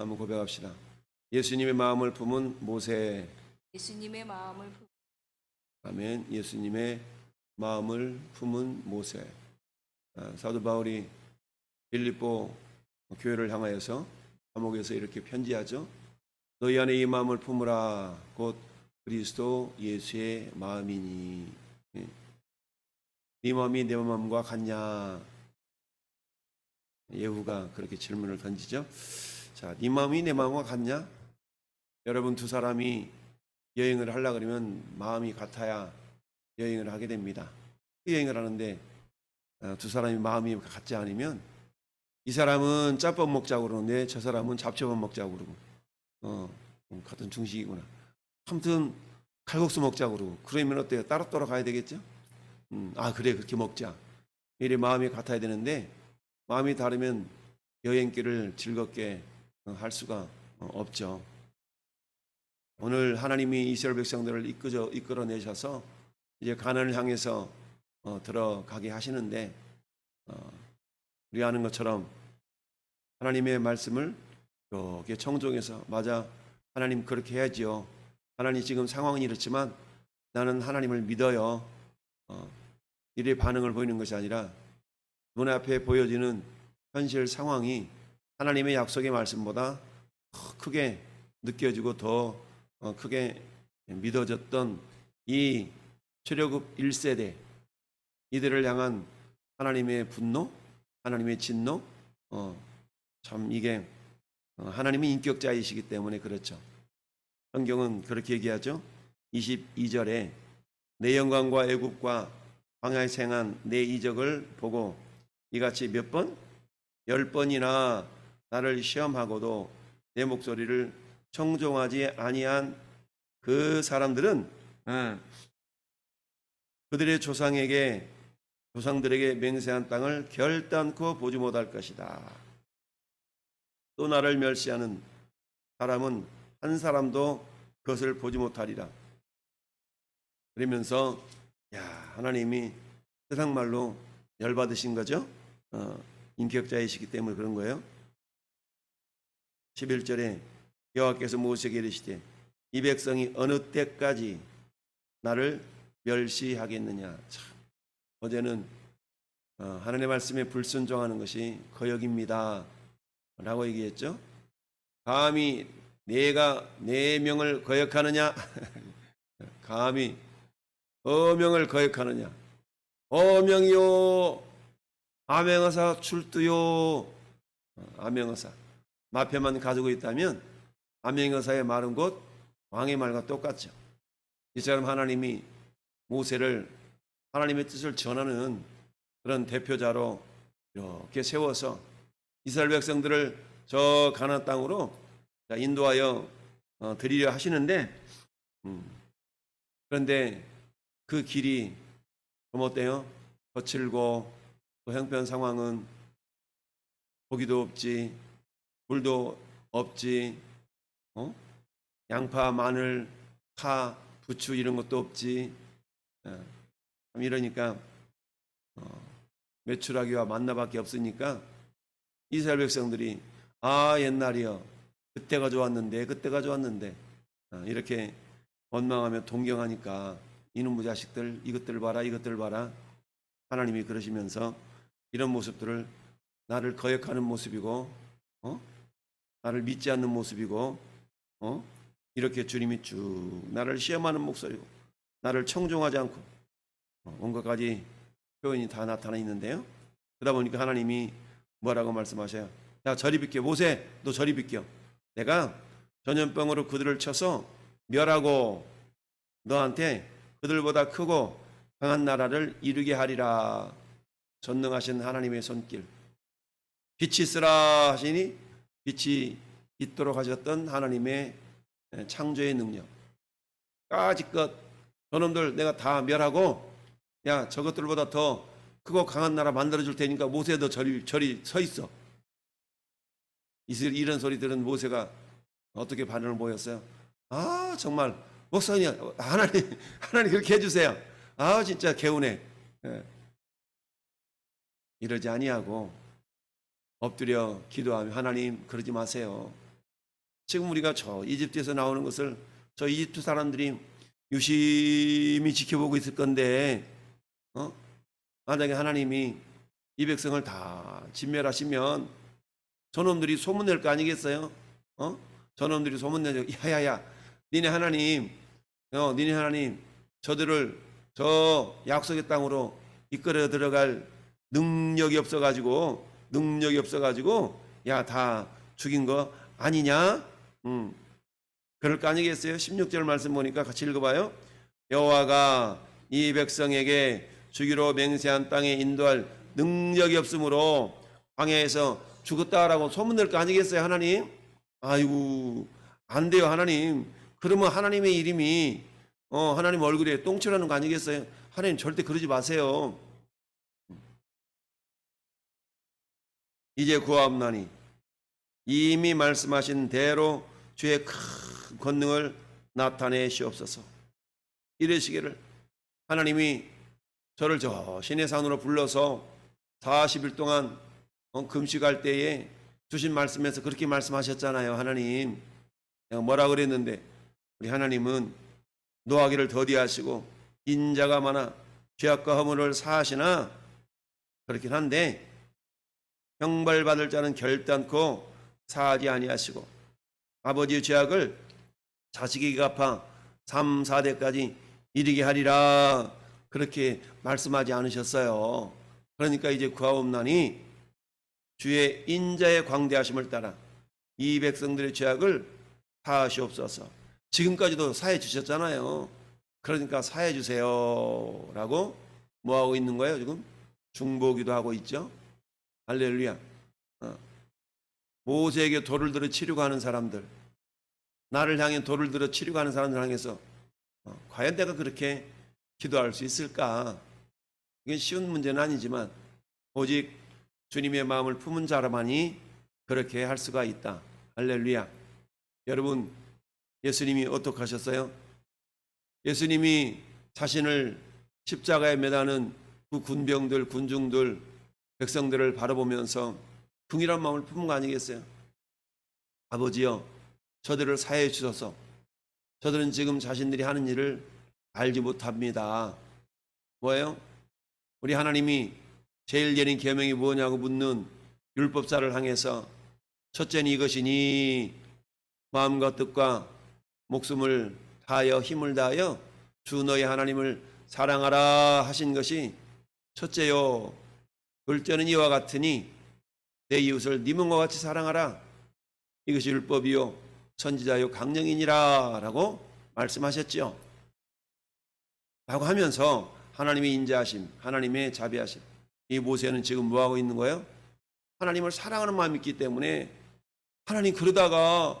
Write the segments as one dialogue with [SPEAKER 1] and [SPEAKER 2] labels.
[SPEAKER 1] 한번 고백합시다. 예수님의 마음을 품은 모세.
[SPEAKER 2] 예수님의 마음을 품-
[SPEAKER 1] 아멘. 예수님의 마음을 품은 모세. 아, 사도 바울이 빌립보 교회를 향하여서 감옥에서 이렇게 편지하죠. 너희 안에 이 마음을 품으라. 곧 그리스도 예수의 마음이니. 예. 네 마음이 내 마음과 같냐? 예후가 그렇게 질문을 던지죠. 자, 네 마음이 내 마음과 같냐? 여러분 두 사람이 여행을 하려 그러면 마음이 같아야 여행을 하게 됩니다. 여행을 하는데 어, 두 사람이 마음이 같지 않으면 이 사람은 짬밥 먹자고 그러는데 저 사람은 잡채밥 먹자고 그러고 어 음, 같은 중식이구나. 아무튼 칼국수 먹자고 그러고 그러면 어때요? 따로따로 가야 되겠죠? 음, 아 그래 그렇게 먹자. 이래 마음이 같아야 되는데 마음이 다르면 여행길을 즐겁게 어, 할 수가 어, 없죠. 오늘 하나님이 이스라엘 백성들을 이끌어, 이끌어내셔서 이제 가나안을 향해서 어, 들어가게 하시는데 어, 우리 아는 것처럼 하나님의 말씀을 이렇게 청종해서 맞아 하나님 그렇게 해야지요. 하나님 지금 상황은 이렇지만 나는 하나님을 믿어요. 어, 이래 반응을 보이는 것이 아니라 눈 앞에 보여지는 현실 상황이 하나님의 약속의 말씀보다 더 크게 느껴지고 더 어, 크게 믿어졌던 이 출애굽 1세대 이들을 향한 하나님의 분노, 하나님의 진노, 어, 참 이게 어, 하나님의 인격자이시기 때문에 그렇죠. 성경은 그렇게 얘기하죠. 22절에 내 영광과 애굽과 광야에 행한 내 이적을 보고 이같이 몇 번? 열 번이나 나를 시험하고도 내 목소리를 청종하지 아니한 그 사람들은 예, 그들의 조상에게 조상들에게 맹세한 땅을 결단코 보지 못할 것이다. 또 나를 멸시하는 사람은 한 사람도 그것을 보지 못하리라. 그러면서 야 하나님이 세상 말로 열받으신 거죠. 어, 인격자이시기 때문에 그런 거예요. 11절에 여호와께서 모세에게 이르시되 이 백성이 어느 때까지 나를 멸시하겠느냐. 참, 어제는 어, 하나님의 말씀에 불순종하는 것이 거역입니다. 라고 얘기했죠. 감히 내가 내 명을 거역하느냐? 감히 어명을 거역하느냐? 어명이요. 아명어사 출두요. 어, 아명어사. 마패만 가지고 있다면 아명어사의 말은 곧 왕의 말과 똑같죠. 이처럼 하나님이 모세를 하나님의 뜻을 전하는 그런 대표자로 이렇게 세워서 이스라엘 백성들을 저 가나안 땅으로 자, 인도하여 어, 드리려 하시는데 음, 그런데 그 길이 좀 어때요? 거칠고 또 형편 상황은 고기도 없지 물도 없지 어? 양파, 마늘, 파, 부추 이런 것도 없지 어, 참 이러니까 어, 매출하기와 만나밖에 없으니까 이스라엘 백성들이 아 옛날이요 그때가 좋았는데 그때가 좋았는데 어, 이렇게 원망하며 동경하니까 이놈의 자식들 이것들 봐라 이것들 봐라 하나님이 그러시면서 이런 모습들을 나를 거역하는 모습이고 어? 나를 믿지 않는 모습이고 어? 이렇게 주님이 쭉 나를 시험하는 목소리고 나를 청종하지 않고 어, 온 것까지 표현이 다 나타나 있는데요. 그러다 보니까 하나님이 뭐라고 말씀하셔요? 야 저리 비켜 모세 너 저리 비켜 내가 전염병으로 그들을 쳐서 멸하고 너한테 그들보다 크고 강한 나라를 이루게 하리라 전능하신 하나님의 손길 빛이 있으라 하시니 빛이 있도록 하셨던 하나님의 창조의 능력 까짓것 저놈들 내가 다 멸하고 야 저것들보다 더 크고 강한 나라 만들어 줄 테니까 모세 도 저리 저리 서 있어. 이런 소리 들은 모세가 어떻게 반응을 보였어요? 아 정말 목사님 하나님 하나님 그렇게 해주세요. 아 진짜 개운해. 예. 이러지 아니하고 엎드려 기도하며 하나님 그러지 마세요. 지금 우리가 저 이집트에서 나오는 것을 저 이집트 사람들이 유심히 지켜보고 있을 건데 어? 만약에 하나님이 이 백성을 다 진멸하시면 저놈들이 소문낼 거 아니겠어요? 어? 저놈들이 소문내죠. 야야야, 니네 하나님, 어, 니네 하나님, 저들을 저 약속의 땅으로 이끌어 들어갈 능력이 없어가지고 능력이 없어가지고 야 다 죽인 거 아니냐? 음, 그럴 거 아니겠어요? 16절 말씀 보니까 같이 읽어봐요. 여호와가 이 백성에게 주기로 맹세한 땅에 인도할 능력이 없으므로 광야에서 죽었다라고 소문낼 거 아니겠어요, 하나님? 아이고 안 돼요, 하나님. 그러면 하나님의 이름이 어 하나님 얼굴에 똥칠하는 거 아니겠어요? 하나님 절대 그러지 마세요. 이제 구하옵나니 이미 말씀하신 대로 주의 큰 권능을 나타내시옵소서. 이러시기를 하나님이 저를 저 신의 산으로 불러서 40일 동안 어, 금식할 때에 주신 말씀에서 그렇게 말씀하셨잖아요. 하나님. 뭐라 그랬는데 우리 하나님은 노하기를 더디하시고 인자가 많아 죄악과 허물을 사하시나 그렇긴 한데 형벌받을 자는 결단코 사하지 아니하시고 아버지의 죄악을 자식에게 갚아 3, 4대까지 이르게 하리라 그렇게 말씀하지 않으셨어요. 그러니까 이제 구하옵나니 주의 인자의 광대하심을 따라 이 백성들의 죄악을 사하시옵소서. 지금까지도 사해 주셨잖아요. 그러니까 사해 주세요라고 뭐 하고 있는 거예요, 지금? 중보기도 하고 있죠. 할렐루야. 어. 모세에게 돌을 들어 치려고 하는 사람들, 나를 향해 돌을 들어 치려고 하는 사람들 향해서 어, 과연 내가 그렇게 기도할 수 있을까? 이게 쉬운 문제는 아니지만 오직 주님의 마음을 품은 자라만이 그렇게 할 수가 있다. 할렐루야. 여러분, 예수님이 어떻게 하셨어요? 예수님이 자신을 십자가에 매다는 그 군병들, 군중들, 백성들을 바라보면서 긍휼한 마음을 품은 거 아니겠어요? 아버지여, 저들을 사해 주소서. 저들은 지금 자신들이 하는 일을 알지 못합니다. 뭐예요? 우리 하나님이 제일 예린 계명이 뭐냐고 묻는 율법사를 향해서 첫째는 이것이니 마음과 뜻과 목숨을 다하여 힘을 다하여 주 너희 하나님을 사랑하라 하신 것이 첫째요. 둘째는 이와 같으니 내 이웃을 네 몸과 같이 사랑하라. 이것이 율법이요 선지자요 강령이니라라고 말씀하셨지요. 라고 하면서 하나님의 인자하심, 하나님의 자비하심. 이 모세는 지금 뭐 하고 있는 거예요? 하나님을 사랑하는 마음이 있기 때문에 하나님 그러다가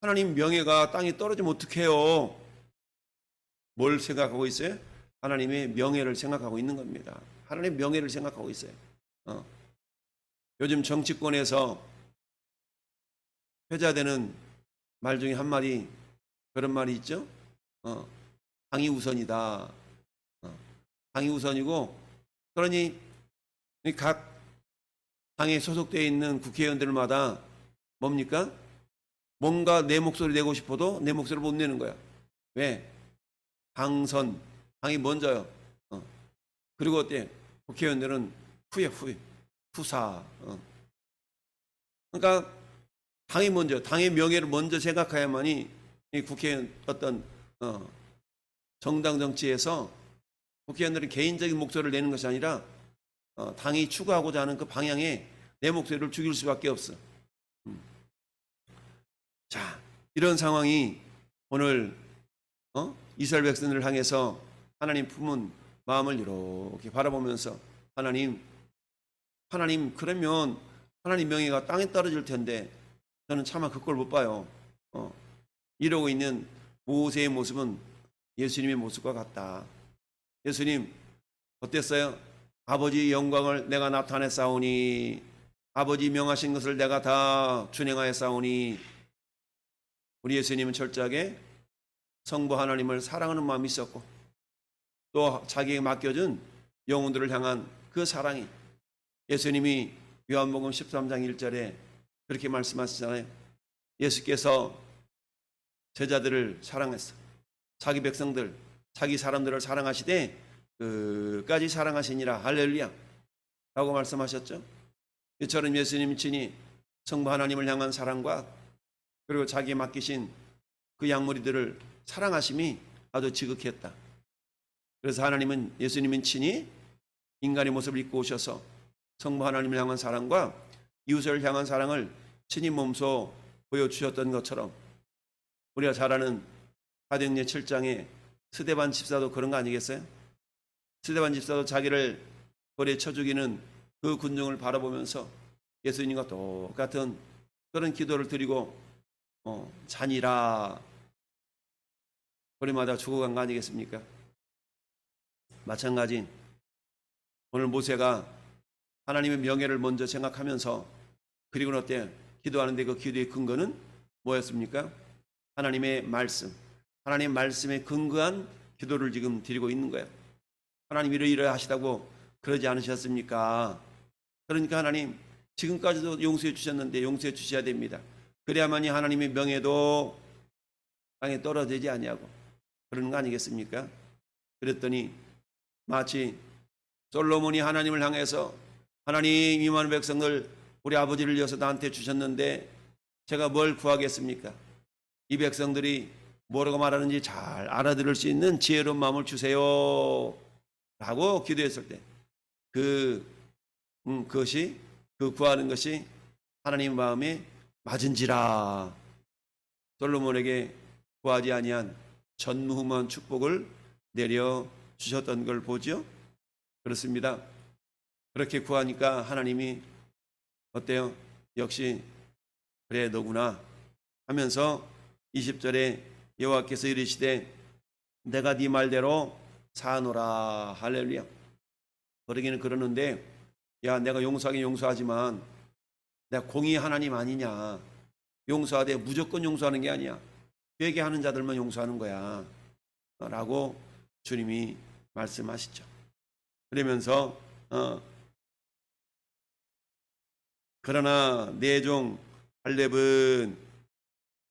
[SPEAKER 1] 하나님 명예가 땅에 떨어지면 어떡해요? 뭘 생각하고 있어요? 하나님의 명예를 생각하고 있는 겁니다. 하나님의 명예를 생각하고 있어요. 어. 요즘 정치권에서 회자되는 말 중에 한 마디 그런 말이 있죠. 어. 당이 우선이다. 어. 당이 우선이고 그러니 이각 당에 소속되어 있는 국회의원들마다 뭡니까? 뭔가 내 목소리 내고 싶어도 내 목소리를 못 내는 거야. 왜? 당선, 당이 먼저요. 어. 그리고 어때? 국회의원들은 후에 후에 후사. 어. 그러니까 당이 먼저, 당의 명예를 먼저 생각해야만이 이 국회의원 어떤 어, 정당 정치에서 국회의원들은 개인적인 목소리를 내는 것이 아니라 어, 당이 추구하고자 하는 그 방향에 내 목소리를 죽일 수밖에 없어. 음. 자, 이런 상황이 오늘 어? 이스라엘 백성들을 향해서 하나님 품은 마음을 이렇게 바라보면서 하나님, 하나님 그러면 하나님 명예가 땅에 떨어질 텐데 저는 차마 그걸 못 봐요. 어. 이러고 있는 모세의 모습은 예수님의 모습과 같다. 예수님 어땠어요? 아버지 영광을 내가 나타내 싸우니 아버지 명하신 것을 내가 다 준행하여 싸우니 우리 예수님은 철저하게 성부 하나님을 사랑하는 마음이 있었고 또 자기에게 맡겨준 영혼들을 향한 그 사랑이 예수님이 요한복음 13장 1절에 그렇게 말씀하시잖아요. 예수께서 제자들을 사랑했어. 자기 백성들, 자기 사람들을 사랑하시되 끝까지 사랑하시니라 할렐루야 라고 말씀하셨죠. 이처럼 예수님 친히 성부 하나님을 향한 사랑과 그리고 자기에 맡기신 그 양무리들을 사랑하심이 아주 지극했다. 그래서 하나님은 예수님은 친히 인간의 모습을 입고 오셔서 성부 하나님을 향한 사랑과 이웃을 향한 사랑을 친히 몸소 보여주셨던 것처럼 우리가 잘 아는 사도행전 7장에 스데반 집사도 그런 거 아니겠어요? 스데반 집사도 자기를 돌에 쳐 죽이는 그 군중을 바라보면서 예수님과 똑같은 그런 기도를 드리고 어, 잔이라 소리마다 죽어간 거 아니겠습니까? 마찬가지 오늘 모세가 하나님의 명예를 먼저 생각하면서 그리고 어때 기도하는데 그 기도의 근거는 뭐였습니까? 하나님의 말씀, 하나님의 말씀에 근거한 기도를 지금 드리고 있는 거예요. 하나님 이러이러 하시다고 그러지 않으셨습니까? 그러니까 하나님 지금까지도 용서해 주셨는데 용서해 주셔야 됩니다. 그래야만이 하나님의 명예도 땅에 떨어지지 아니하고 그러는 거 아니겠습니까? 그랬더니 마치 솔로몬이 하나님을 향해서 하나님 이만 백성을 우리 아버지를 이어서 나한테 주셨는데 제가 뭘 구하겠습니까? 이 백성들이 뭐라고 말하는지 잘 알아들을 수 있는 지혜로운 마음을 주세요. 라고 기도했을 때 그, 음, 그것이, 그 구하는 것이 하나님 마음에 맞은지라 솔로몬에게 구하지 아니한 전무후무한 축복을 내려 주셨던 걸 보죠. 그렇습니다. 그렇게 구하니까 하나님이 어때요? 역시 그래 너구나 하면서 20절에 여호와께서 이르시되 내가 네 말대로 사노라. 할렐루야. 그러기는 그러는데 야 내가 용서하긴 용서하지만 내가 공의 하나님 아니냐. 용서하되 무조건 용서하는 게 아니야. 회개하는 자들만 용서하는 거야. 라고 주님이 말씀하시죠. 그러면서 어, 그러나 내 종 할렙은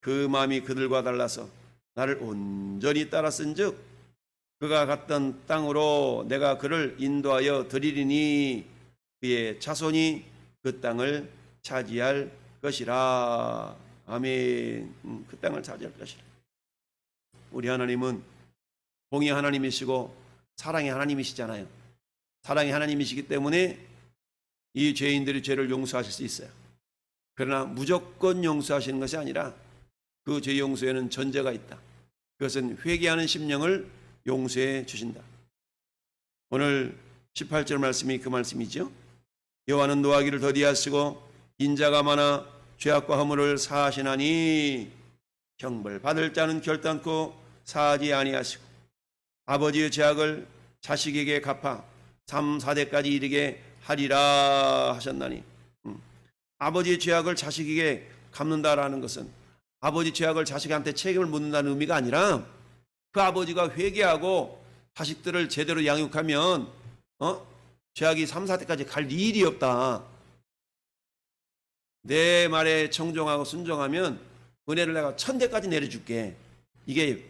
[SPEAKER 1] 그 마음이 그들과 달라서 나를 온전히 따랐은즉 그가 갔던 땅으로 내가 그를 인도하여 드리리니 그의 자손이 그 땅을 차지할 것이라. 아멘. 음, 그 땅을 차지할 것이라. 우리 하나님은 공의 하나님이시고 사랑의 하나님이시잖아요. 사랑의 하나님이시기 때문에 이 죄인들의 죄를 용서하실 수 있어요. 그러나 무조건 용서하시는 것이 아니라 그 죄 용서에는 전제가 있다. 그것은 회개하는 심령을 용서해 주신다. 오늘 18절 말씀이 그 말씀이죠 여호와는 노하기를 더디하시고 인자가 많아 죄악과 허물을 사하시나니 형벌 받을 자는 결단코 사하지 아니하시고 아버지의 죄악을 자식에게 갚아 3, 4대까지 이르게 하리라 하셨나니 음. 아버지의 죄악을 자식에게 갚는다라는 것은 아버지 죄악을 자식한테 책임을 묻는다는 의미가 아니라 그 아버지가 회개하고 자식들을 제대로 양육하면 어? 죄악이 3, 4대까지 갈 일이 없다. 내 말에 청종하고 순종하면 은혜를 내가 천대까지 내려줄게. 이게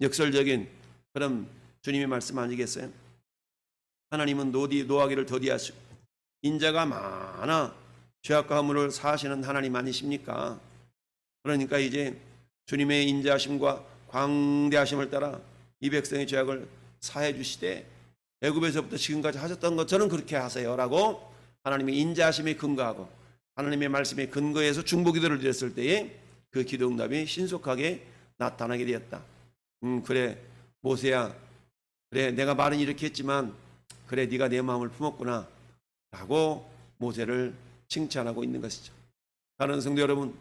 [SPEAKER 1] 역설적인 그런 주님의 말씀 아니겠어요? 하나님은 노디 노하기를 더디하시고 인자가 많아 죄악과 허물을 사하시는 하나님 아니십니까? 그러니까 이제 주님의 인자하심과 광대하심을 따라 이 백성의 죄악을 사해 주시되 애굽에서부터 지금까지 하셨던 것처럼 그렇게 하세요라고 하나님의 인자하심에 근거하고 하나님의 말씀에 근거해서 중보기도를 드렸을 때에 그 기도 응답이 신속하게 나타나게 되었다. 음 그래 모세야 그래 내가 말은 이렇게 했지만 그래 네가 내 마음을 품었구나 라고 모세를 칭찬하고 있는 것이죠. 다른 성도 여러분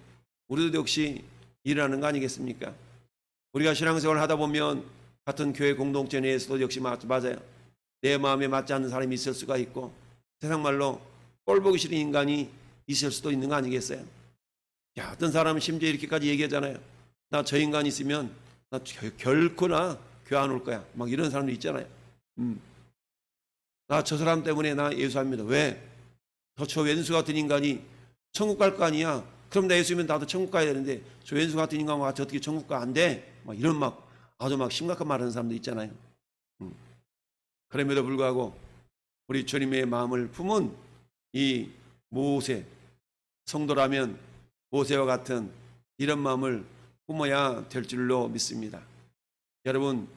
[SPEAKER 1] 우리도 역시 일하는 거 아니겠습니까? 우리가 신앙생활을 하다 보면 같은 교회 공동체 내에서도 역시 맞- 맞아요. 내 마음에 맞지 않는 사람이 있을 수가 있고 세상 말로 꼴 보기 싫은 인간이 있을 수도 있는 거 아니겠어요? 야, 어떤 사람은 심지어 이렇게까지 얘기하잖아요. 나 저 인간 있으면 나 결- 결코 나 교회 안 올 거야. 막 이런 사람도 있잖아요. 음. 나 저 사람 때문에 나 예수합니다. 왜? 더저 왼수 같은 인간이 천국 갈 거 아니야. 그럼 나 예수 믿으면 나도 천국 가야 되는데 조현수 같은 인간과 같이 어떻게 천국 가 안 돼? 막 이런 막 아주 막 심각한 말 하는 사람도 있잖아요. 음. 그럼에도 불구하고 우리 주님의 마음을 품은 이 모세 성도라면 모세와 같은 이런 마음을 품어야 될 줄로 믿습니다. 여러분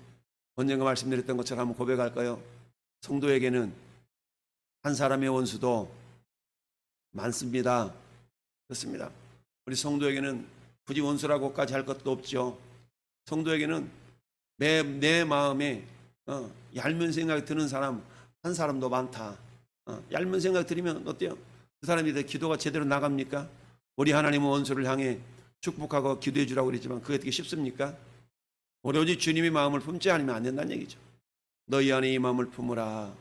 [SPEAKER 1] 언젠가 말씀드렸던 것처럼 한번 고백할까요? 성도에게는 한 사람의 원수도 많습니다. 그렇습니다. 우리 성도에게는 굳이 원수라고까지 할 것도 없죠. 성도에게는 내, 내 마음에 어, 얄면 생각이 드는 사람 한 사람도 많다. 어, 얄면 생각 들으면 어때요? 그 사람이 내 기도가 제대로 나갑니까? 우리 하나님은 원수를 향해 축복하고 기도해 주라고 그랬지만 그게 어떻게 쉽습니까? 오로지 주님의 마음을 품지 않으면 안 된다는 얘기죠. 너희 안에 이 마음을 품으라.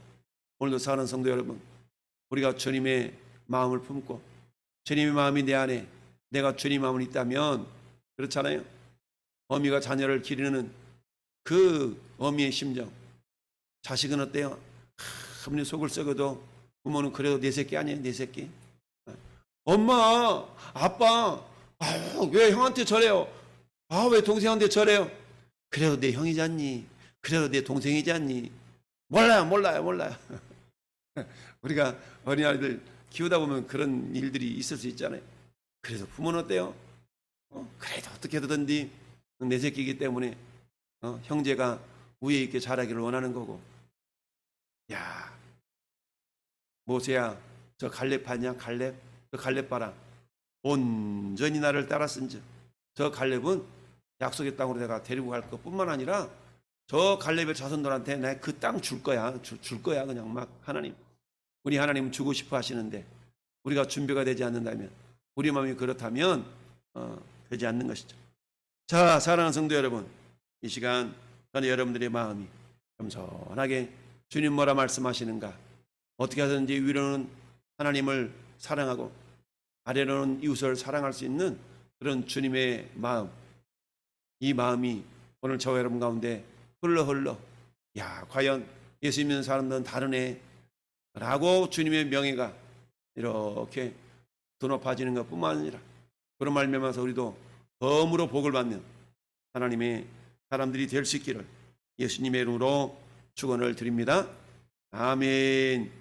[SPEAKER 1] 오늘도 사는 성도 여러분, 우리가 주님의 마음을 품고 주님의 마음이 내 안에 내가 주님 마음이 있다면 그렇잖아요. 어미가 자녀를 기르는 그 어미의 심정. 자식은 어때요? 아무리 속을 썩어도 부모는 그래도 내 새끼 아니에요, 내 새끼. 엄마, 아빠, 아유, 왜 형한테 저래요? 아, 왜 동생한테 저래요? 그래도 내 형이지 않니? 그래도 내 동생이지 않니? 몰라요, 몰라요, 몰라요. 우리가 어린아이들 키우다 보면 그런 일들이 있을 수 있잖아요. 그래서 부모는 어때요? 어, 그래도 어떻게 하든지 내 새끼이기 때문에 어, 형제가 우애 있게 자라기를 원하는 거고. 야, 모세야, 저 갈렙 봤냐? 갈렙, 저 갈렙 봐라. 온전히 나를 따랐은즉 저 갈렙은 약속의 땅으로 내가 데리고 갈 것뿐만 아니라 저 갈렙의 자손들한테 내가 그땅 줄 거야, 주- 줄 거야 그냥 막 하나님. 우리 하나님은 주고 싶어 하시는데 우리가 준비가 되지 않는다면 우리 마음이 그렇다면 어, 되지 않는 것이죠. 자, 사랑하는 성도 여러분, 이 시간 저는 여러분들의 마음이 겸손하게 주님 뭐라 말씀하시는가 어떻게 하든지 위로는 하나님을 사랑하고 아래로는 이웃을 사랑할 수 있는 그런 주님의 마음 이 마음이 오늘 저와 여러분 가운데 흘러 흘러 야 과연 예수 믿는 사람들은 다르네 라고 주님의 명예가 이렇게 더 높아지는 것 뿐만 아니라 그런 말미암아서 우리도 덤으로 복을 받는 하나님의 사람들이 될 수 있기를 예수님의 이름으로 축원을 드립니다. 아멘.